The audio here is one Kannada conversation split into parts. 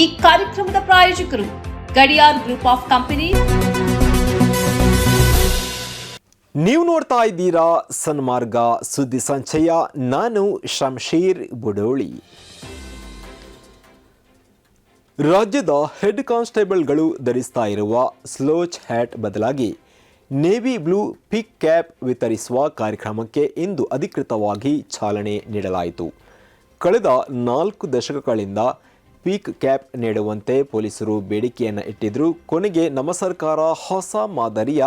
ಈ ಕಾರ್ಯಕ್ರಮದ ಪ್ರಾಯೋಜಕರು ಗಡಿಯಾರ್ ಗ್ರೂಪ್ ಆಫ್ ಕಂಪನಿ. ನೀವು ನೋಡ್ತಾ ಇದ್ದೀರಾ ಸನ್ಮಾರ್ಗ ಸುದ್ದಿ ಸಂಚಯ. ನಾನು ಶಂಶೀರ್ ಬುಡೋಳಿ. ರಾಜ್ಯದ ಹೆಡ್ ಕಾನ್ಸ್ಟೇಬಲ್ಗಳು ಧರಿಸ್ತಾ ಇರುವ ಸ್ಲೋಚ್ ಹ್ಯಾಟ್ ಬದಲಾಗಿ ನೇವಿ ಬ್ಲೂ ಪಿಕ್ ಕ್ಯಾಪ್ ವಿತರಿಸುವ ಕಾರ್ಯಕ್ರಮಕ್ಕೆ ಇಂದು ಅಧಿಕೃತವಾಗಿ ಚಾಲನೆ ನೀಡಲಾಯಿತು. ಕಳೆದ ನಾಲ್ಕು ದಶಕಗಳಿಂದ ಪೀಕ್ ಕ್ಯಾಪ್ ನೀಡುವಂತೆ ಪೊಲೀಸರು ಬೇಡಿಕೆಯನ್ನು ಇಟ್ಟಿದ್ರು. ಕೊನೆಗೆ ನಮ್ಮ ಸರ್ಕಾರ ಹೊಸ ಮಾದರಿಯ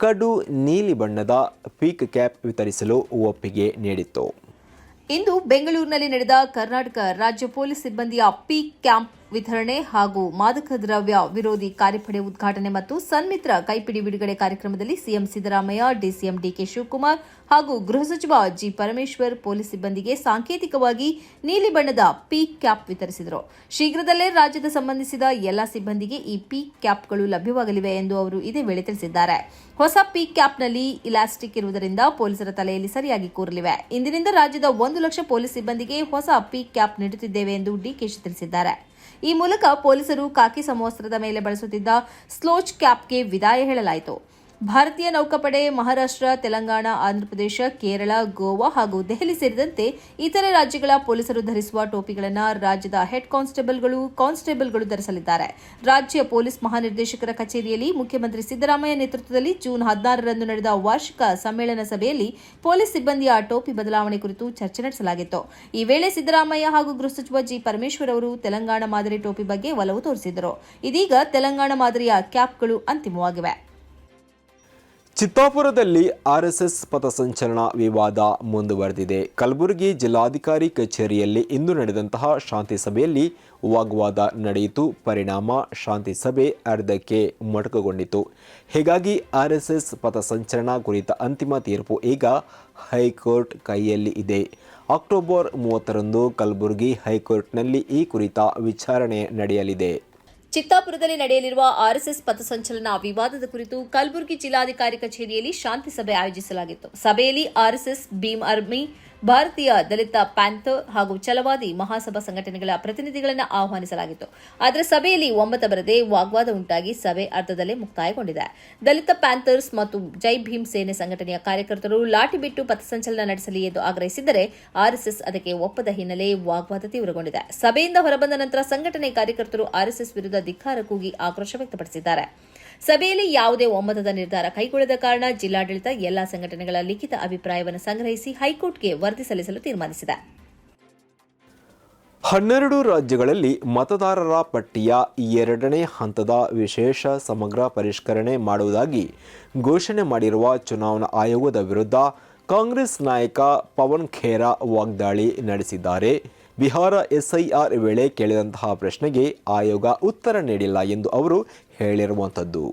ಕಡು ನೀಲಿ ಬಣ್ಣದ ಪೀಕ್ ಕ್ಯಾಪ್ ವಿತರಿಸಲು ಒಪ್ಪಿಗೆ ನೀಡಿತ್ತು. ಇಂದು ಬೆಂಗಳೂರಿನಲ್ಲಿ ನಡೆದ ಕರ್ನಾಟಕ ರಾಜ್ಯ ಪೊಲೀಸ್ ಸಿಬ್ಬಂದಿಯ ಪೀಕ್ ಕ್ಯಾಂಪ್ ವಿತರಣೆ ಹಾಗೂ ಮಾದಕ ದ್ರವ್ಯ ವಿರೋಧಿ ಕಾರ್ಯಪಡೆ ಉದ್ಘಾಟನೆ ಮತ್ತು ಸನ್ಮಿತ್ರ ಕೈಪಿಡಿ ಬಿಡುಗಡೆ ಕಾರ್ಯಕ್ರಮದಲ್ಲಿ CM Siddaramaiah, DCM DK Shivakumar ಹಾಗೂ ಗೃಹ ಸಚಿವ ಜಿ ಪರಮೇಶ್ವರ್ ಪೊಲೀಸ್ ಸಿಬ್ಬಂದಿಗೆ ಸಾಂಕೇತಿಕವಾಗಿ ನೀಲಿ ಬಣ್ಣದ ಪೀಕ್ ಕ್ಯಾಪ್ ವಿತರಿಸಿದರು. ಶೀಘ್ರದಲ್ಲೇ ರಾಜ್ಯದ ಸಂಬಂಧಿಸಿದ ಎಲ್ಲಾ ಸಿಬ್ಬಂದಿಗೆ ಈ ಪೀಕ್ ಕ್ಯಾಪ್ಗಳು ಲಭ್ಯವಾಗಲಿವೆ ಎಂದು ಅವರು ಇದೇ ವೇಳೆ ತಿಳಿಸಿದ್ದಾರೆ. ಹೊಸ ಪೀಕ್ ಕ್ಯಾಪ್ನಲ್ಲಿ ಇಲಾಸ್ಟಿಕ್ ಇರುವುದರಿಂದ ಪೊಲೀಸರ ತಲೆಯಲ್ಲಿ ಸರಿಯಾಗಿ ಕೂರಲಿವೆ. ಇಂದಿನಿಂದ ರಾಜ್ಯದ ಒಂದು ಲಕ್ಷ ಪೊಲೀಸ್ ಸಿಬ್ಬಂದಿಗೆ ಹೊಸ ಪೀಕ್ ಕ್ಯಾಪ್ ನೀಡುತ್ತಿದ್ದೇವೆ ಎಂದು ಡಿಕೆಶಿ ತಿಳಿಸಿದ್ದಾರೆ. ಈ ಮೂಲಕ ಪೊಲೀಸರು ಕಾಕಿ ಸಮವಸ್ತ್ರದ ಮೇಲೆ ಬಳಸುತ್ತಿದ್ದ ಸ್ಲೋಚ್ ಕ್ಯಾಪ್ಗೆ ವಿದಾಯ ಹೇಳಲಾಯಿತು. ಭಾರತೀಯ ನೌಕಾಪಡೆ, ಮಹಾರಾಷ್ಟ್ರ, ತೆಲಂಗಾಣ, ಆಂಧ್ರಪ್ರದೇಶ, ಕೇರಳ, ಗೋವಾ ಹಾಗೂ ದೆಹಲಿ ಸೇರಿದಂತೆ ಇತರೆ ರಾಜ್ಯಗಳ ಪೊಲೀಸರು ಧರಿಸುವ ಟೋಪಿಗಳನ್ನು ರಾಜ್ಯದ ಹೆಡ್ ಕಾನ್ಸ್ಟೇಬಲ್ಗಳು ಕಾನ್ಸ್ಟೇಬಲ್ಗಳು ಧರಿಸಲಿದ್ದಾರೆ. ರಾಜ್ಯ ಪೊಲೀಸ್ ಮಹಾನಿರ್ದೇಶಕರ ಕಚೇರಿಯಲ್ಲಿ ಮುಖ್ಯಮಂತ್ರಿ ಸಿದ್ದರಾಮಯ್ಯ ನೇತೃತ್ವದಲ್ಲಿ ಜೂನ್ ಹದಿನಾರರಂದು ನಡೆದ ವಾರ್ಷಿಕ ಸಮ್ಮೇಳನ ಸಭೆಯಲ್ಲಿ ಪೊಲೀಸ್ ಸಿಬ್ಬಂದಿಯ ಟೋಪಿ ಬದಲಾವಣೆ ಕುರಿತು ಚರ್ಚೆ ನಡೆಸಲಾಗಿತ್ತು. ಈ ವೇಳೆ ಸಿದ್ದರಾಮಯ್ಯ ಹಾಗೂ ಗೃಹ ಸಚಿವ ಜಿ. ಪರಮೇಶ್ವರ್ ಅವರು ತೆಲಂಗಾಣ ಮಾದರಿ ಟೋಪಿ ಬಗ್ಗೆ ಒಲವು ತೋರಿಸಿದರು. ಇದೀಗ ತೆಲಂಗಾಣ ಮಾದರಿಯ ಕ್ಯಾಪ್ಗಳು ಅಂತಿಮವಾಗಿವೆ. ಚಿತ್ತಾಪುರದಲ್ಲಿ ಆರ್ಎಸ್ಎಸ್ ಪಥಸಂಚಲನ ವಿವಾದ ಮುಂದುವರೆದಿದೆ. ಕಲಬುರಗಿ ಜಿಲ್ಲಾಧಿಕಾರಿ ಕಚೇರಿಯಲ್ಲಿ ಇಂದು ನಡೆದಂತಹ ಶಾಂತಿ ಸಭೆಯಲ್ಲಿ ವಾಗ್ವಾದ ನಡೆಯಿತು. ಪರಿಣಾಮ ಶಾಂತಿ ಸಭೆ ಅರ್ಧಕ್ಕೆ ಮೊಟಕುಗೊಂಡಿತು. ಹೀಗಾಗಿ ಆರ್ಎಸ್ಎಸ್ ಪಥಸಂಚಲನ ಕುರಿತ ಅಂತಿಮ ತೀರ್ಪು ಈಗ ಹೈಕೋರ್ಟ್ ಕೈಯಲ್ಲಿ ಇದೆ. ಅಕ್ಟೋಬರ್ ಮೂವತ್ತರಂದು ಕಲಬುರಗಿ ಹೈಕೋರ್ಟ್ನಲ್ಲಿ ಈ ಕುರಿತ ವಿಚಾರಣೆ ನಡೆಯಲಿದೆ. ಚಿತ್ತಾಪುರದಲ್ಲಿ ನಡೆಯಲಿರುವ ಆರ್ಎಸ್ಎಸ್ ಪಥಸಂಚಲನ ವಿವಾದದ ಕುರಿತು ಕಲಬುರಗಿ ಜಿಲ್ಲಾಧಿಕಾರಿ ಕಚೇರಿಯಲ್ಲಿ ಶಾಂತಿ ಸಭೆ ಆಯೋಜಿಸಲಾಗಿತ್ತು. ಸಭೆಯಲ್ಲಿ ಆರ್ಎಸ್ಎಸ್ ಭೀಮ್ ಆರ್ಮಿ ಭಾರತೀಯ ದಲಿತ ಪ್ಯಾಂಥರ್ ಹಾಗೂ ಛಲವಾದಿ ಮಹಾಸಭಾ ಸಂಘಟನೆಗಳ ಪ್ರತಿನಿಧಿಗಳನ್ನು ಆಹ್ವಾನಿಸಲಾಗಿತ್ತು. ಆದರೆ ಸಭೆಯಲ್ಲಿ ಒಮ್ಮತ ಬರದೆ ವಾಗ್ವಾದ ಉಂಟಾಗಿ ಸಭೆ ಅರ್ಧದಲ್ಲೇ ಮುಕ್ತಾಯಗೊಂಡಿದೆ. ದಲಿತ ಪ್ಯಾಂಥರ್ಸ್ ಮತ್ತು ಜೈ ಭೀಮ್ ಸೇನೆ ಸಂಘಟನೆಯ ಕಾರ್ಯಕರ್ತರು ಲಾಠಿ ಬಿಟ್ಟು ಪಥಸಂಚಲನ ನಡೆಸಲಿ ಎಂದು ಆಗ್ರಹಿಸಿದರೆ ಆರ್ಎಸ್ಎಸ್ ಅದಕ್ಕೆ ಒಪ್ಪದ ಹಿನ್ನೆಲೆ ವಾಗ್ವಾದ ತೀವ್ರಗೊಂಡಿದೆ. ಸಭೆಯಿಂದ ಹೊರಬಂದ ನಂತರ ಸಂಘಟನೆ ಕಾರ್ಯಕರ್ತರು ಆರ್ಎಸ್ಎಸ್ ವಿರುದ್ಧ ಧಿಕ್ಕಾರ ಕೂಗಿ ಆಕ್ರೋಶ ವ್ಯಕ್ತಪಡಿಸಿದ್ದಾರೆ. ಸಭೆಯಲ್ಲಿ ಯಾವುದೇ ಒಮ್ಮತದ ನಿರ್ಧಾರ ಕೈಗೊಳ್ಳದ ಕಾರಣ ಜಿಲ್ಲಾಡಳಿತ ಎಲ್ಲಾ ಸಂಘಟನೆಗಳ ಲಿಖಿತ ಅಭಿಪ್ರಾಯವನ್ನು ಸಂಗ್ರಹಿಸಿ ಹೈಕೋರ್ಟ್ಗೆ ವರದಿ ಸಲ್ಲಿಸಲು ತೀರ್ಮಾನಿಸಿದೆ. ಹನ್ನೆರಡು ರಾಜ್ಯಗಳಲ್ಲಿ ಮತದಾರರ ಪಟ್ಟಿಯ ಎರಡನೇ ಹಂತದ ವಿಶೇಷ ಸಮಗ್ರ ಪರಿಷ್ಕರಣೆ ಮಾಡುವುದಾಗಿ ಘೋಷಣೆ ಮಾಡಿರುವ ಚುನಾವಣಾ ಆಯೋಗದ ವಿರುದ್ಧ ಕಾಂಗ್ರೆಸ್ ನಾಯಕ ಪವನ್ ಖೇರಾ ವಾಗ್ದಾಳಿ ನಡೆಸಿದ್ದಾರೆ. ಬಿಹಾರ ಎಸ್ಐಆರ್ ವೇಳೆ ಕೇಳಿದಂತಹ ಪ್ರಶ್ನೆಗೆ ಆಯೋಗ ಉತ್ತರ ನೀಡಿಲ್ಲ ಎಂದು ಅವರು ಹೇಳಿರುವಂಥದ್ದು.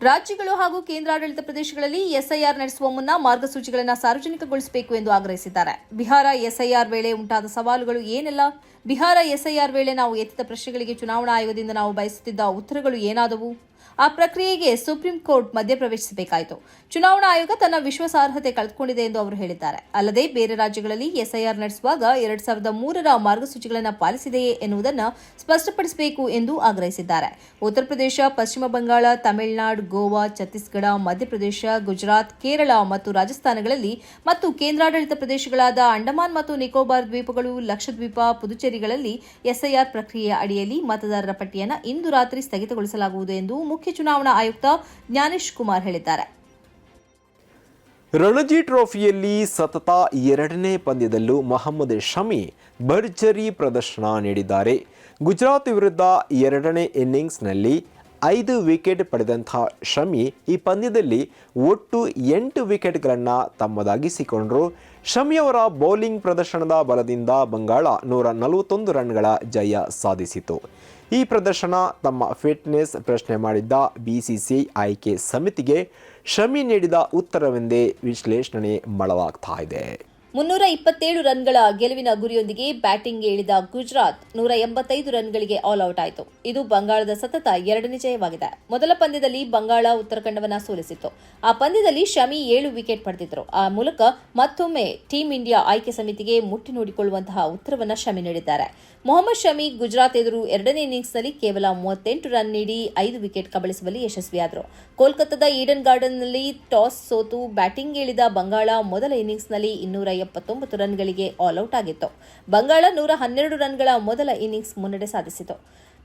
ರಾಜ್ಯಗಳು ಹಾಗೂ ಕೇಂದ್ರಾಡಳಿತ ಪ್ರದೇಶಗಳಲ್ಲಿ ಎಸ್ಐಆರ್ ನಡೆಸುವ ಮುನ್ನ ಮಾರ್ಗಸೂಚಿಗಳನ್ನು ಸಾರ್ವಜನಿಕಗೊಳಿಸಬೇಕು ಎಂದು ಆಗ್ರಹಿಸಿದ್ದಾರೆ. ಬಿಹಾರ ಎಸ್ಐಆರ್ ವೇಳೆ ಉಂಟಾದ ಸವಾಲುಗಳು ಏನೆಲ್ಲ? ಬಿಹಾರ ಎಸ್ಐಆರ್ ವೇಳೆ ನಾವು ಎತ್ತಿದ ಪ್ರಶ್ನೆಗಳಿಗೆ ಚುನಾವಣಾ ಆಯೋಗದಿಂದ ನಾವು ಬಯಸುತ್ತಿದ್ದ ಉತ್ತರಗಳು ಏನಾದವು? ಆ ಪ್ರಕ್ರಿಯೆಗೆ ಸುಪ್ರೀಂ ಕೋರ್ಟ್ ಮಧ್ಯಪ್ರವೇಶಿಸಬೇಕಾಯಿತು ಚುನಾವಣಾ ಆಯೋಗ ತನ್ನ ವಿಶ್ವಾಸಾರ್ಹತೆ ಕಳೆದುಕೊಂಡಿದೆ ಎಂದು ಅವರು ಹೇಳಿದ್ದಾರೆ. ಅಲ್ಲದೆ ಬೇರೆ ರಾಜ್ಯಗಳಲ್ಲಿ ಎಸ್ಐಆರ್ ನಡೆಸುವಾಗ ಎರಡ್ ಸಾವಿರದ ಮೂರರ ಮಾರ್ಗಸೂಚಿಗಳನ್ನು ಪಾಲಿಸಿದೆಯೇ ಎನ್ನುವುದನ್ನು ಸ್ಪಷ್ಟಪಡಿಸಬೇಕು ಎಂದು ಆಗ್ರಹಿಸಿದ್ದಾರೆ. ಉತ್ತರ ಪ್ರದೇಶ, ಪಶ್ಚಿಮ ಬಂಗಾಳ, ತಮಿಳುನಾಡು, ಗೋವಾ, ಛತ್ತೀಸ್ಗಢ, ಮಧ್ಯಪ್ರದೇಶ, ಗುಜರಾತ್, ಕೇರಳ ಮತ್ತು ರಾಜಸ್ಥಾನಗಳಲ್ಲಿ ಮತ್ತು ಕೇಂದ್ರಾಡಳಿತ ಪ್ರದೇಶಗಳಾದ ಅಂಡಮಾನ್ ಮತ್ತು ನಿಕೋಬಾರ್ ದ್ವೀಪಗಳು, ಲಕ್ಷದ್ವೀಪ, ಪುದುಚೇರಿಗಳಲ್ಲಿ ಎಸ್ಐಆರ್ ಪ್ರಕ್ರಿಯೆಯ ಅಡಿಯಲ್ಲಿ ಮತದಾರರ ಪಟ್ಟಿಯನ್ನು ಇಂದು ರಾತ್ರಿ ಸ್ಥಗಿತಗೊಳಿಸಲಾಗುವುದು ಎಂದು ಮುಖ್ಯ ಚುನಾವಣಾ ಆಯುಕ್ತ ಜ್ಞಾನೇಶ್ ಕುಮಾರ್ ಹೇಳಿದ್ದಾರೆ. ರಣಜಿ ಟ್ರೋಫಿಯಲ್ಲಿ ಸತತ ಎರಡನೇ ಪಂದ್ಯದಲ್ಲೂ ಮೊಹಮ್ಮದ್ ಶಮಿ ಭರ್ಜರಿ ಪ್ರದರ್ಶನ ನೀಡಿದ್ದಾರೆ. ಗುಜರಾತ್ ವಿರುದ್ಧ ಎರಡನೇ ಇನ್ನಿಂಗ್ಸ್ನಲ್ಲಿ ಐದು ವಿಕೆಟ್ ಪಡೆದಂಥ ಶಮಿ ಈ ಪಂದ್ಯದಲ್ಲಿ ಒಟ್ಟು ಎಂಟು ವಿಕೆಟ್ಗಳನ್ನು ತಮ್ಮದಾಗಿಸಿಕೊಂಡರು. ಶಮಿಯವರ ಬೌಲಿಂಗ್ ಪ್ರದರ್ಶನದ ಬಲದಿಂದ ಬಂಗಾಳ ನೂರ ನಲವತ್ತೊಂದು ರನ್ಗಳ ಜಯ ಸಾಧಿಸಿತು. ಈ ಪ್ರದರ್ಶನ ತಮ್ಮ ಫಿಟ್ನೆಸ್ ಪ್ರಶ್ನೆ ಮಾಡಿದ್ದ ಬಿಸಿಸಿಐ ಆಯ್ಕೆ ಸಮಿತಿಗೆ ಶಮಿ ನೀಡಿದ ಉತ್ತರವೆಂದೇ ವಿಶ್ಲೇಷಣೆ ಮಳವಾಗ್ತಾ ಇದೆ. ಮುನ್ನೂರ ಇಪ್ಪತ್ತೇಳು ರನ್ಗಳ ಗೆಲುವಿನ ಗುರಿಯೊಂದಿಗೆ ಬ್ಯಾಟಿಂಗ್ಗೆ ಇಳಿದ ಗುಜರಾತ್ ನೂರ ಎಂಬತ್ತೈದು ರನ್ಗಳಿಗೆ ಆಲ್ ಔಟ್ ಆಯಿತು. ಇದು ಬಂಗಾಳದ ಸತತ ಎರಡನೇ ಜಯವಾಗಿದೆ. ಮೊದಲ ಪಂದ್ಯದಲ್ಲಿ ಬಂಗಾಳ ಉತ್ತರಾಖಂಡವನ್ನು ಸೋಲಿಸಿತ್ತು. ಆ ಪಂದ್ಯದಲ್ಲಿ ಶಮಿ ಏಳು ವಿಕೆಟ್ ಪಡೆದಿದ್ದರು ಆ ಮೂಲಕ ಮತ್ತೊಮ್ಮೆ ಟೀಂ ಇಂಡಿಯಾ ಆಯ್ಕೆ ಸಮಿತಿಗೆ ಮುಟ್ಟಿ ನೋಡಿಕೊಳ್ಳುವಂತಹ ಉತ್ತರವನ್ನು ಶಮಿ ನೀಡಿದ್ದಾರೆ. ಮೊಹಮ್ಮದ್ ಶಮಿ ಗುಜರಾತ್ ಎದುರು ಎರಡನೇ ಇನ್ನಿಂಗ್ಸ್ನಲ್ಲಿ ಕೇವಲ ಮೂವತ್ತೆಂಟು ರನ್ ನೀಡಿ ಐದು ವಿಕೆಟ್ ಕಬಳಿಸುವಲ್ಲಿ ಯಶಸ್ವಿಯಾದರು. ಕೋಲ್ಕತ್ತಾದ ಈಡನ್ ಗಾರ್ಡನ್ನಲ್ಲಿ ಟಾಸ್ ಸೋತು ಬ್ಯಾಟಿಂಗ್ ಇಳಿದ ಬಂಗಾಳ ಮೊದಲ ಇನ್ನಿಂಗ್ಸ್ನಲ್ಲಿ ಇನ್ನೂರ ಎಪ್ಪತ್ತೊಂಬತ್ತು ರನ್ಗಳಿಗೆ ಆಲ್ ಔಟ್ ಆಗಿತ್ತು. ಬಂಗಾಳ ನೂರ ಹನ್ನೆರಡು ರನ್ಗಳ ಮೊದಲ ಇನ್ನಿಂಗ್ಸ್ ಮುನ್ನಡೆ ಸಾಧಿಸಿತು.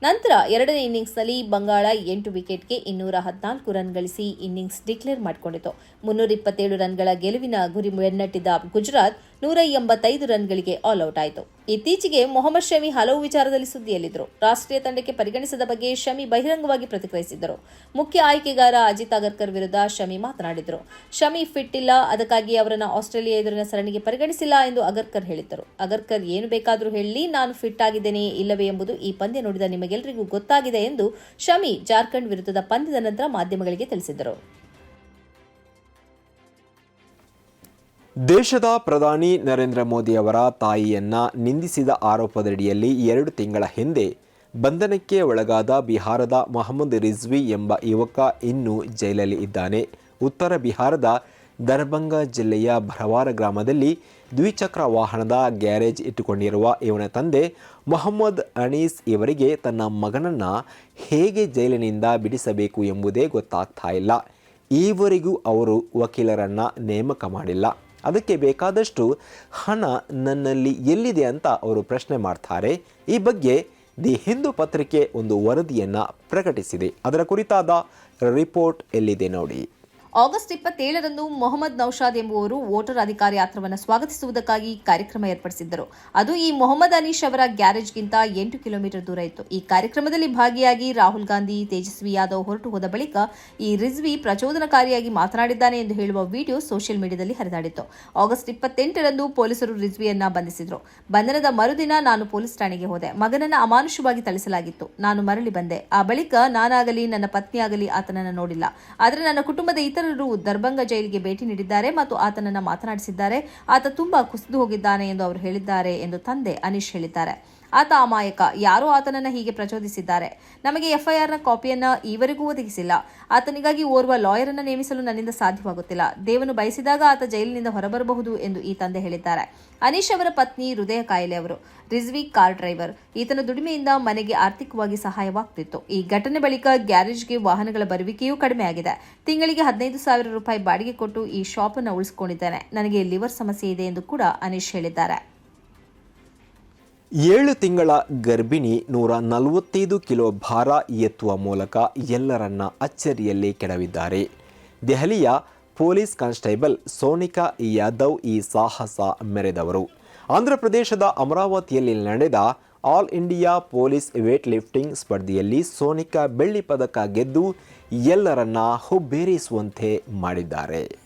ನಂತರ ಎರಡನೇ ಇನ್ನಿಂಗ್ಸ್ನಲ್ಲಿ ಬಂಗಾಳ ಎಂಟು ವಿಕೆಟ್ಗೆ ಇನ್ನೂರ ಹದಿನಾಲ್ಕು ರನ್ ಗಳಿಸಿ ಇನ್ನಿಂಗ್ಸ್ ಡಿಕ್ಲೇರ್ ಮಾಡಿಕೊಂಡಿತು. ಮುನ್ನೂರ ಇಪ್ಪತ್ತೇಳು ರನ್ಗಳ ಗೆಲುವಿನ ಗುರಿ ಬೆನ್ನಟ್ಟಿದ್ದ ಗುಜರಾತ್ ನೂರ ಎಂಬತ್ತೈದು ರನ್ಗಳಿಗೆ ಆಲ್ ಔಟ್ ಆಯಿತು. ಇತ್ತೀಚೆಗೆ ಮೊಹಮ್ಮದ್ ಶಮಿ ಹಲವು ವಿಚಾರದಲ್ಲಿ ಸುದ್ದಿಯಲ್ಲಿದ್ದರು. ರಾಷ್ಟ್ರೀಯ ತಂಡಕ್ಕೆ ಪರಿಗಣಿಸದ ಬಗ್ಗೆ ಶಮಿ ಬಹಿರಂಗವಾಗಿ ಪ್ರತಿಕ್ರಿಯಿಸಿದ್ದರು. ಮುಖ್ಯ ಆಯ್ಕೆಗಾರ ಅಜಿತ್ ಅಗರ್ಕರ್ ವಿರುದ್ಧ ಶಮಿ ಮಾತನಾಡಿದರು. ಶಮಿ ಫಿಟ್ ಇಲ್ಲ, ಅದಕ್ಕಾಗಿ ಅವರನ್ನು ಆಸ್ಟ್ರೇಲಿಯಾ ಎದುರಿನ ಸರಣಿಗೆ ಪರಿಗಣಿಸಿಲ್ಲ ಎಂದು ಅಗರ್ಕರ್ ಹೇಳಿದ್ದರು. ಅಗರ್ಕರ್ ಏನು ಬೇಕಾದರೂ ಹೇಳಿ, ನಾನು ಫಿಟ್ ಆಗಿದ್ದೇನೆಯೇ ಇಲ್ಲವೇ ಎಂಬುದು ಈ ಪಂದ್ಯ ನೋಡಿದ ನಿಮಗೆಲ್ಲರಿಗೂ ಗೊತ್ತಾಗಿದೆ ಎಂದು ಶಮಿ ಜಾರ್ಖಂಡ್ ವಿರುದ್ಧದ ಪಂದ್ಯದ ನಂತರ ಮಾಧ್ಯಮಗಳಿಗೆ ತಿಳಿಸಿದರು ದೇಶದ ಪ್ರಧಾನಿ ನರೇಂದ್ರ ಮೋದಿಯವರ ತಾಯಿಯನ್ನ ನಿಂದಿಸಿದ ಆರೋಪದಡಿಯಲ್ಲಿ ಎರಡು ತಿಂಗಳ ಹಿಂದೆ ಬಂಧನಕ್ಕೆ ಒಳಗಾದ ಬಿಹಾರದ ಮೊಹಮ್ಮದ್ ರಿಜ್ವಿ ಎಂಬ ಯುವಕ ಇನ್ನೂ ಜೈಲಲ್ಲಿ ಇದ್ದಾನೆ. ಉತ್ತರ ಬಿಹಾರದ ದರ್ಭಂಗ ಜಿಲ್ಲೆಯ ಭರವಾರ ಗ್ರಾಮದಲ್ಲಿ ದ್ವಿಚಕ್ರ ವಾಹನದ ಗ್ಯಾರೇಜ್ ಇಟ್ಟುಕೊಂಡಿರುವ ಇವನ ತಂದೆ ಮೊಹಮ್ಮದ್ ಅನೀಸ್ ಇವರಿಗೆ ತನ್ನ ಮಗನನ್ನು ಹೇಗೆ ಜೈಲಿನಿಂದ ಬಿಡಿಸಬೇಕು ಎಂಬುದೇ ಗೊತ್ತಾಗ್ತಾ ಇಲ್ಲ. ಈವರೆಗೂ ಅವರು ವಕೀಲರನ್ನು ನೇಮಕ ಮಾಡಿಲ್ಲ. ಅದಕ್ಕೆ ಬೇಕಾದಷ್ಟು ಹಣ ನನ್ನಲ್ಲಿ ಎಲ್ಲಿದೆ ಅಂತ ಅವರು ಪ್ರಶ್ನೆ ಮಾಡ್ತಾರೆ. ಈ ಬಗ್ಗೆ ದಿ ಹಿಂದೂ ಪತ್ರಿಕೆ ಒಂದು ವರದಿಯನ್ನು ಪ್ರಕಟಿಸಿದೆ. ಅದರ ಕುರಿತಾದ ರಿಪೋರ್ಟ್ ಎಲ್ಲಿದೆ ನೋಡಿ. ಆಗಸ್ಟ್ ಇಪ್ಪತ್ತೇಳರಂದು ಮೊಹಮ್ಮದ್ ನೌಶಾದ್ ಎಂಬುವರು ವೋಟರ್ ಅಧಿಕಾರಿ ಯಾತ್ರವನ್ನು ಸ್ವಾಗತಿಸುವುದಕ್ಕಾಗಿ ಕಾರ್ಯಕ್ರಮ ಏರ್ಪಡಿಸಿದ್ದರು. ಅದು ಈ ಮೊಹಮ್ಮದ್ ಅನೀಶ್ ಅವರ ಗ್ಯಾರೇಜ್ಗಿಂತ ಎಂಟು ಕಿಲೋಮೀಟರ್ ದೂರ ಇತ್ತು. ಈ ಕಾರ್ಯಕ್ರಮದಲ್ಲಿ ಭಾಗಿಯಾಗಿ ರಾಹುಲ್ ಗಾಂಧಿ, ತೇಜಸ್ವಿ ಯಾದವ್ ಹೊರಟು ಹೋದ ಬಳಿಕ ಈ ರಿಜ್ವಿ ಪ್ರಚೋದನಕಾರಿಯಾಗಿ ಮಾತನಾಡಿದ್ದಾನೆ ಎಂದು ಹೇಳುವ ವಿಡಿಯೋ ಸೋಷಿಯಲ್ ಮೀಡಿಯಾದಲ್ಲಿ ಹರಿದಾಡಿತ್ತು. ಆಗಸ್ಟ್ ಇಪ್ಪತ್ತೆಂಟರಂದು ಪೊಲೀಸರು ರಿಜ್ವಿಯನ್ನ ಬಂಧಿಸಿದರು. ಬಂಧನದ ಮರುದಿನ ನಾನು ಪೊಲೀಸ್ ಠಾಣೆಗೆ ಹೋದೆ. ಮಗನನ್ನ ಅಮಾನುಷವಾಗಿ ಥಳಿಸಲಾಗಿತ್ತು. ನಾನು ಮರಳಿ ಬಂದೆ. ಆ ಬಳಿಕ ನಾನಾಗಲಿ, ನನ್ನ ಪತ್ನಿಯಾಗಲಿ ಆತನನ್ನು ನೋಡಿಲ್ಲ. ಆದರೆ ನನ್ನ ಕುಟುಂಬದ ಇತರರು ದರ್ಭಂಗ ಜೈಲಿಗೆ ಭೇಟಿ ನೀಡಿದ್ದಾರೆ ಮತ್ತು ಆತನನ್ನು ಮಾತನಾಡಿಸಿದ್ದಾರೆ. ಆತ ತುಂಬಾ ಕುಸಿದು ಹೋಗಿದ್ದಾನೆ ಎಂದು ಅವರು ಹೇಳಿದ್ದಾರೆ ಎಂದು ತಂದೆ ಅನೀಶ್ ಹೇಳಿದ್ದಾರೆ. ಆತ ಅಮಾಯಕ. ಯಾರೋ ಆತನನ್ನ ಹೀಗೆ ಪ್ರಚೋದಿಸಿದ್ದಾರೆ? ನಮಗೆ ಎಫ್ಐಆರ್ನ ಕಾಪಿಯನ್ನ ಈವರೆಗೂ ಒದಗಿಸಿಲ್ಲ. ಆತನಿಗಾಗಿ ಓರ್ವ ಲಾಯರ್ ಅನ್ನ ನೇಮಿಸಲು ನನ್ನಿಂದ ಸಾಧ್ಯವಾಗುತ್ತಿಲ್ಲ. ದೇವನು ಬಯಸಿದಾಗ ಆತ ಜೈಲಿನಿಂದ ಹೊರಬರಬಹುದು ಎಂದು ಈ ತಂದೆ ಹೇಳಿದ್ದಾರೆ. ಅನೀಶ್ ಅವರ ಪತ್ನಿ ಹೃದಯ ಕಾಯಿಲೆ ಅವರು. Rizvi car driver. ಈತನ ದುಡಿಮೆಯಿಂದ ಮನೆಗೆ ಆರ್ಥಿಕವಾಗಿ ಸಹಾಯವಾಗ್ತಿತ್ತು. ಈ ಘಟನೆ ಬಳಿಕ ಗ್ಯಾರೇಜ್ಗೆ ವಾಹನಗಳ ಬರುವಿಕೆಯೂ ಕಡಿಮೆಯಾಗಿದೆ. ತಿಂಗಳಿಗೆ ಹದಿನೈದು ಸಾವಿರ ರೂಪಾಯಿ ಬಾಡಿಗೆ ಕೊಟ್ಟು ಈ ಶಾಪ್ ಅನ್ನು ಉಳಿಸಿಕೊಂಡಿದ್ದೇನೆ. ನನಗೆ ಲಿವರ್ ಸಮಸ್ಯೆ ಇದೆ ಎಂದು ಕೂಡ ಅನೀಶ್ ಹೇಳಿದ್ದಾರೆ. ಏಳು ತಿಂಗಳ ಗರ್ಭಿಣಿ ನೂರ ನಲವತ್ತೈದು ಕಿಲೋ ಭಾರ ಎತ್ತುವ ಮೂಲಕ ಎಲ್ಲರನ್ನ ಅಚ್ಚರಿಯಲ್ಲಿ ಕೆಡವಿದ್ದಾರೆ. ದೆಹಲಿಯ ಪೊಲೀಸ್ ಕಾನ್ಸ್ಟೇಬಲ್ ಸೋನಿಕಾ ಯಾದವ್ ಈ ಸಾಹಸ ಮೆರೆದವರು. ಆಂಧ್ರಪ್ರದೇಶದ ಅಮರಾವತಿಯಲ್ಲಿ ನಡೆದ all India police weight lifting ಸ್ಪರ್ಧೆಯಲ್ಲಿ ಸೋನಿಕಾ ಬೆಳ್ಳಿ ಪದಕ ಗೆದ್ದು ಎಲ್ಲರನ್ನ ಹುಬ್ಬೇರಿಸುವಂತೆ ಮಾಡಿದ್ದಾರೆ.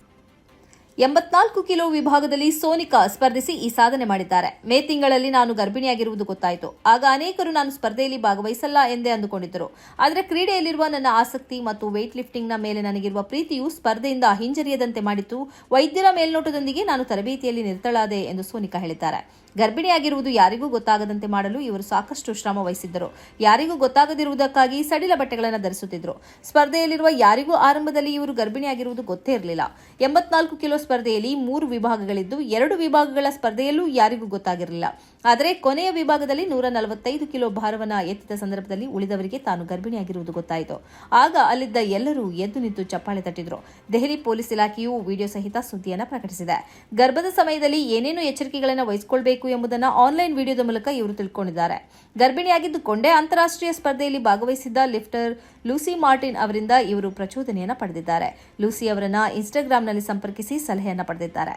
ಎಂಬತ್ನಾಲ್ಕು ಕಿಲೋ ವಿಭಾಗದಲ್ಲಿ ಸೋನಿಕಾ ಸ್ಪರ್ಧಿಸಿ ಈ ಸಾಧನೆ ಮಾಡಿದ್ದಾರೆ. ಮೇ ತಿಂಗಳಲ್ಲಿ ನಾನು ಗರ್ಭಿಣಿಯಾಗಿರುವುದು ಗೊತ್ತಾಯಿತು. ಆಗ ಅನೇಕರು ನಾನು ಸ್ಪರ್ಧೆಯಲ್ಲಿ ಭಾಗವಹಿಸಲ್ಲ ಎಂದೇ ಅಂದುಕೊಂಡಿದ್ದರು. ಆದರೆ ಕ್ರೀಡೆಯಲ್ಲಿರುವ ನನ್ನ ಆಸಕ್ತಿ ಮತ್ತು ವೆಯ್ಟ್ ಲಿಫ್ಟಿಂಗ್ನ ಮೇಲೆ ನನಗಿರುವ ಪ್ರೀತಿಯು ಸ್ಪರ್ಧೆಯಿಂದ ಹಿಂಜರಿಯದಂತೆ ಮಾಡಿತು. ವೈದ್ಯರ ಮೇಲ್ನೋಟದೊಂದಿಗೆ ನಾನು ತರಬೇತಿಯಲ್ಲಿ ನಿರ್ತಳಾದೆ ಎಂದು ಸೋನಿಕಾ ಹೇಳಿದ್ದಾರೆ. ಗರ್ಭಿಣಿಯಾಗಿರುವುದು ಯಾರಿಗೂ ಗೊತ್ತಾಗದಂತೆ ಮಾಡಲು ಇವರು ಸಾಕಷ್ಟು ಶ್ರಮ ವಹಿಸಿದ್ದರು. ಯಾರಿಗೂ ಗೊತ್ತಾಗದಿರುವುದಕ್ಕಾಗಿ ಸಡಿಲ ಬಟ್ಟೆಗಳನ್ನು ಧರಿಸುತ್ತಿದ್ದರು ಸ್ಪರ್ಧೆಯಲ್ಲಿರುವ ಯಾರಿಗೂ ಆರಂಭದಲ್ಲಿ ಇವರು ಗರ್ಭಿಣಿಯಾಗಿರುವುದು ಗೊತ್ತೇ ಇರಲಿಲ್ಲ. ಎಂಬತ್ನಾಲ್ಕು ಕಿಲೋ ಸ್ಪರ್ಧೆಯಲ್ಲಿ ಮೂರು ವಿಭಾಗಗಳಿದ್ದು, ಎರಡು ವಿಭಾಗಗಳ ಸ್ಪರ್ಧೆಯಲ್ಲೂ ಯಾರಿಗೂ ಗೊತ್ತಾಗಿರಲಿಲ್ಲ. ಆದರೆ ಕೊನೆಯ ವಿಭಾಗದಲ್ಲಿ ನೂರ ನಲವತ್ತೈದು ಕಿಲೋ ಭಾರವನ್ನು ಎತ್ತಿದ ಸಂದರ್ಭದಲ್ಲಿ ಉಳಿದವರಿಗೆ ತಾನು ಗರ್ಭಿಣಿಯಾಗಿರುವುದು ಗೊತ್ತಾಯಿತು. ಆಗ ಅಲ್ಲಿದ್ದ ಎಲ್ಲರೂ ಎದ್ದು ನಿಂತು ಚಪ್ಪಾಳೆ ತಟ್ಟಿದ್ರು. ದೆಹಲಿ ಪೊಲೀಸ್ ಇಲಾಖೆಯು ವಿಡಿಯೋ ಸಹಿತ ಸುದ್ದಿಯನ್ನು ಪ್ರಕಟಿಸಿದೆ. ಗರ್ಭದ ಸಮಯದಲ್ಲಿ ಏನೇನು ಎಚ್ಚರಿಕೆಗಳನ್ನು ವಹಿಸಿಕೊಳ್ಬೇಕು ಎಂಬುದನ್ನು ಆನ್ಲೈನ್ ವಿಡಿಯೋದ ಮೂಲಕ ಇವರು ತಿಳ್ಕೊಂಡಿದ್ದಾರೆ. ಗರ್ಭಿಣಿಯಾಗಿದ್ದುಕೊಂಡೇ ಅಂತಾರಾಷ್ಟ್ರೀಯ ಸ್ಪರ್ಧೆಯಲ್ಲಿ ಭಾಗವಹಿಸಿದ್ದ ಲಿಫ್ಟರ್ ಲೂಸಿ ಮಾರ್ಟಿನ್ ಅವರಿಂದ ಇವರು ಪ್ರಚೋದನೆಯನ್ನು ಪಡೆದಿದ್ದಾರೆ. ಲೂಸಿ ಅವರನ್ನ ಇನ್ಸ್ಟಾಗ್ರಾಂನಲ್ಲಿ ಸಂಪರ್ಕಿಸಿ ಸಲಹೆಯನ್ನು ಪಡೆದಿದ್ದಾರೆ.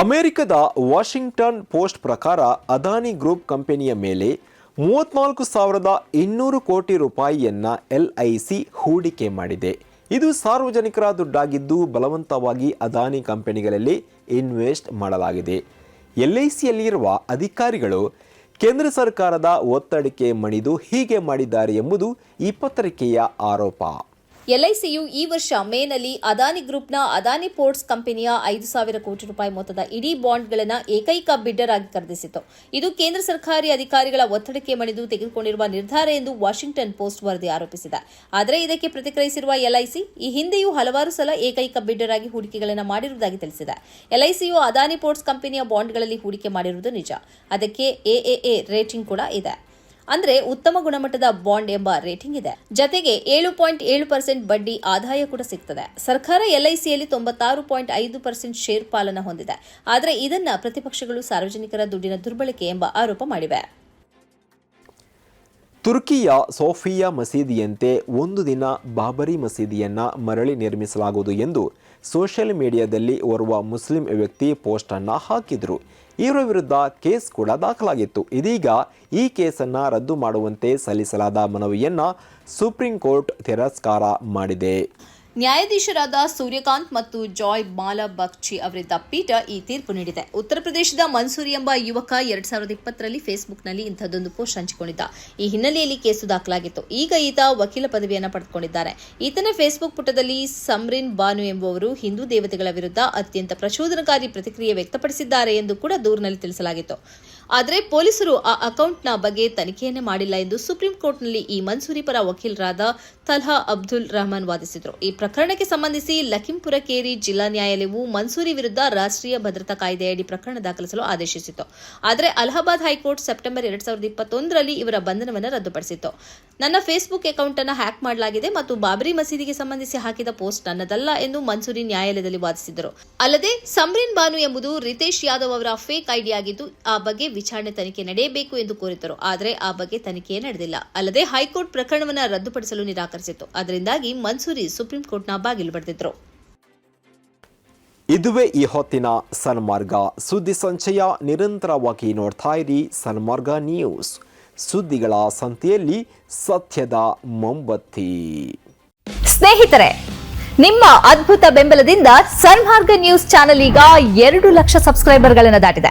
ಅಮೆರಿಕದ ವಾಷಿಂಗ್ಟನ್ ಪೋಸ್ಟ್ ಪ್ರಕಾರ ಅದಾನಿ ಗ್ರೂಪ್ ಕಂಪನಿಯ ಮೇಲೆ ಮೂವತ್ನಾಲ್ಕು ಸಾವಿರದ ಇನ್ನೂರು ಕೋಟಿ ರೂಪಾಯಿಯನ್ನ ಸಿ ಹೂಡಿಕೆ ಮಾಡಿದೆ. ಇದು ಸಾರ್ವಜನಿಕರ ದುಡ್ಡಾಗಿದ್ದು ಬಲವಂತವಾಗಿ ಅದಾನಿ ಕಂಪನಿಗಳಲ್ಲಿ ಇನ್ವೆಸ್ಟ್ ಮಾಡಲಾಗಿದೆ. ಎಲ್ ಐ ಸಿಯಲ್ಲಿರುವ ಅಧಿಕಾರಿಗಳು ಕೇಂದ್ರ ಸರ್ಕಾರದ ಒತ್ತಡಕ್ಕೆ ಮಣಿದು ಹೀಗೆ ಮಾಡಿದ್ದಾರೆ ಎಂಬುದು ಈ ಪತ್ರಿಕೆಯ ಆರೋಪ. ಎಲ್ಐಸಿಯು ಈ ವರ್ಷ ಮೇನಲ್ಲಿ ಅದಾನಿ ಗ್ರೂಪ್ನ ಅದಾನಿ ಪೋರ್ಟ್ಸ್ ಕಂಪನಿಯ ಐದು ಸಾವಿರ ಕೋಟಿ ರೂಪಾಯಿ ಮೊತ್ತದ ಇಡೀ ಬಾಂಡ್ಗಳನ್ನು ಏಕೈಕ ಬಿಡ್ಡರ್ ಆಗಿ ಖರೀದಿಸಿತು ಇದು ಕೇಂದ್ರ ಸರ್ಕಾರಿ ಅಧಿಕಾರಿಗಳ ಒತ್ತಡಕ್ಕೆ ಮಣಿದು ತೆಗೆದುಕೊಂಡಿರುವ ನಿರ್ಧಾರ ಎಂದು ವಾಷಿಂಗ್ಟನ್ ಪೋಸ್ಟ್ ವರದಿ ಆರೋಪಿಸಿದೆ. ಆದರೆ ಇದಕ್ಕೆ ಪ್ರತಿಕ್ರಿಯಿಸಿರುವ ಎಲ್ಐಸಿ, ಈ ಹಿಂದೆಯೂ ಹಲವಾರು ಸಲ ಏಕೈಕ ಬಿಡ್ಡರ್ ಆಗಿ ಹೂಡಿಕೆಗಳನ್ನು ಮಾಡಿರುವುದಾಗಿ ತಿಳಿಸಿದೆ. ಎಲ್ಐಸಿಯು ಅದಾನಿ ಪೋರ್ಟ್ಸ್ ಕಂಪನಿಯ ಬಾಂಡ್ಗಳಲ್ಲಿ ಹೂಡಿಕೆ ಮಾಡಿರುವುದು ನಿಜ. ಅದಕ್ಕೆ ಎಎಎ ರೇಟಿಂಗ್ ಕೂಡ ಇದೆ. ಅಂದ್ರೆ ಉತ್ತಮ ಗುಣಮಟ್ಟದ ಬಾಂಡ್ ಎಂಬ ರೇಟಿಂಗ್ ಇದೆ. ಜತೆಗೆ ಏಳು ಪಾಯಿಂಟ್ ಏಳು ಪರ್ಸೆಂಟ್ ಬಡ್ಡಿ ಆದಾಯ ಕೂಡ ಸಿಗ್ತದೆ. ಸರ್ಕಾರ ಎಲ್ಐಸಿಯಲ್ಲಿ ತೊಂಬತ್ತಾರು ಪಾಯಿಂಟ್ ಐದು ಪರ್ಸೆಂಟ್ ಶೇರ್ ಪಾಲನ ಹೊಂದಿದೆ. ಆದರೆ ಇದನ್ನ ಪ್ರತಿಪಕ್ಷಗಳು ಸಾರ್ವಜನಿಕರ ದುಡ್ಡಿನ ದುರ್ಬಳಕೆ ಎಂಬ ಆರೋಪ ಮಾಡಿವೆ. ತುರ್ಕಿಯ ಸೋಫಿಯಾ ಮಸೀದಿಯಂತೆ ಒಂದು ದಿನ ಬಾಬರಿ ಮಸೀದಿಯನ್ನ ಮರಳಿ ನಿರ್ಮಿಸಲಾಗುವುದು ಎಂದು ಸೋಷಿಯಲ್ ಮೀಡಿಯಾದಲ್ಲಿ ಓರ್ವ ಮುಸ್ಲಿಂ ವ್ಯಕ್ತಿ ಪೋಸ್ಟನ್ನು ಹಾಕಿದರು. ಇವರ ವಿರುದ್ಧ ಕೇಸ್ ಕೂಡ ದಾಖಲಾಗಿತ್ತು. ಇದೀಗ ಈ ಕೇಸನ್ನು ರದ್ದು ಮಾಡುವಂತೆ ಸಲ್ಲಿಸಲಾದ ಮನವಿಯನ್ನು ಸುಪ್ರೀಂ ಕೋರ್ಟ್ ತಿರಸ್ಕಾರ ಮಾಡಿದೆ. ನ್ಯಾಯಾಧೀಶರಾದ ಸೂರ್ಯಕಾಂತ್ ಮತ್ತು ಜಾಯ್ ಮಾಲಾ ಬಕ್ಚಿ ಅವರಿದ್ದ ಪೀಠ ಈ ತೀರ್ಪು ನೀಡಿದೆ. ಉತ್ತರ ಪ್ರದೇಶದ ಮನ್ಸೂರಿ ಎಂಬ ಯುವಕ ಎರಡ್ ಸಾವಿರದ ಇಪ್ಪತ್ತರಲ್ಲಿ ಫೇಸ್ಬುಕ್ನಲ್ಲಿ ಇಂಥದ್ದೊಂದು ಪೋಸ್ಟ್ ಹಂಚಿಕೊಂಡಿದ್ದ. ಈ ಹಿನ್ನೆಲೆಯಲ್ಲಿ ಕೇಸು ದಾಖಲಾಗಿತ್ತು. ಈಗ ಈತ ವಕೀಲ ಪದವಿಯನ್ನು ಪಡೆದುಕೊಂಡಿದ್ದಾರೆ. ಈತನ ಫೇಸ್ಬುಕ್ ಪುಟದಲ್ಲಿ ಸಮ್ರಿನ್ ಬಾನು ಎಂಬುವರು ಹಿಂದೂ ದೇವತೆಗಳ ವಿರುದ್ಧ ಅತ್ಯಂತ ಪ್ರಚೋದನಕಾರಿ ಪ್ರತಿಕ್ರಿಯೆ ವ್ಯಕ್ತಪಡಿಸಿದ್ದಾರೆ ಎಂದು ಕೂಡ ದೂರಿನಲ್ಲಿ ತಿಳಿಸಲಾಗಿತ್ತು. ಆದರೆ ಪೊಲೀಸರು ಆ ಅಕೌಂಟ್ನ ಬಗ್ಗೆ ತನಿಖೆಯನ್ನೇ ಮಾಡಿಲ್ಲ ಎಂದು ಸುಪ್ರೀಂ ಕೋರ್ಟ್ನಲ್ಲಿ ಈ ಮನ್ಸೂರಿ ಪರ ವಕೀಲರಾದ ತಲ್ಹಾ ಅಬ್ದುಲ್ ರಹಮಾನ್ ವಾದಿಸಿದರು. ಈ ಪ್ರಕರಣಕ್ಕೆ ಸಂಬಂಧಿಸಿ ಲಖೀಂಪುರ ಕೇರಿ ಜಿಲ್ಲಾ ನ್ಯಾಯಾಲಯವು ಮನ್ಸೂರಿ ವಿರುದ್ಧ ರಾಷ್ಟ್ರೀಯ ಭದ್ರತಾ ಕಾಯ್ದೆಯಡಿ ಪ್ರಕರಣ ದಾಖಲಿಸಲು ಆದೇಶಿಸಿತು ಆದರೆ ಅಲಹಾಬಾದ್ ಹೈಕೋರ್ಟ್ ಸೆಪ್ಟೆಂಬರ್ ಎರಡ್ ಸಾವಿರದ ಇಪ್ಪತ್ತೊಂದರಲ್ಲಿ ಇವರ ಬಂಧನವನ್ನು ರದ್ದುಪಡಿಸಿತ್ತು. ನನ್ನ ಫೇಸ್ಬುಕ್ ಅಕೌಂಟ್ ಅನ್ನು ಹ್ಯಾಕ್ ಮಾಡಲಾಗಿದೆ ಮತ್ತು ಬಾಬರಿ ಮಸೀದಿಗೆ ಸಂಬಂಧಿಸಿ ಹಾಕಿದ ಪೋಸ್ಟ್ ನನ್ನದಲ್ಲ ಎಂದು ಮನ್ಸೂರಿ ನ್ಯಾಯಾಲಯದಲ್ಲಿ ವಾದಿಸಿದರು ಅಲ್ಲದೆ ಸಮ್ರಿನ್ ಬಾನು ಎಂಬುದು ರಿತೇಶ್ ಯಾದವ್ ಅವರ ಫೇಕ್ ಐಡಿ ಆಗಿದ್ದು, ಆ ಬಗ್ಗೆ ವಿಚಾರಣೆ ತನಿಖೆ ನಡೆಯಬೇಕು ಎಂದು ಕೋರಿದ್ದರು. ಆದರೆ ಆ ಬಗ್ಗೆ ತನಿಖೆ ನಡೆದಿಲ್ಲ. ಅಲ್ಲದೆ ಹೈಕೋರ್ಟ್ ಪ್ರಕರಣವನ್ನು ರದ್ದುಪಡಿಸಲು ನಿರಾಕರಿಸಿತ್ತು. ಅದರಿಂದಾಗಿ ಮನ್ಸೂರಿ ಸುಪ್ರೀಂ ಕೋರ್ಟ್ನ ಬಾಗಿಲು ಬಡಿದಿದ್ರು. ಇದುವೇ ಈ ಹೊತ್ತಿನ ಸನ್ಮಾರ್ಗ. ಸುದ್ದಿ ಸಂಚಯ ನಿರಂತರವಾಗಿ ನೋಡ್ತಾ ಇರಿ. ಸನ್ಮಾರ್ಗ ನ್ಯೂಸ್. ಸುದ್ದಿಗಳ ಸಂತೆಯಲ್ಲಿ ಸತ್ಯದ ಮೊಂಬತ್ತಿ. ಸ್ನೇಹಿತರೆ ನಿಮ್ಮ ಅದ್ಭುತ ಬೆಂಬಲದಿಂದ ಸನ್ಮಾರ್ಗ ನ್ಯೂಸ್ ಚಾನೆಲ್ ಈಗ ಎರಡು ಲಕ್ಷ ಸಬ್ಸ್ಕ್ರೈಬರ್ಗಳನ್ನು ದಾಟಿದೆ.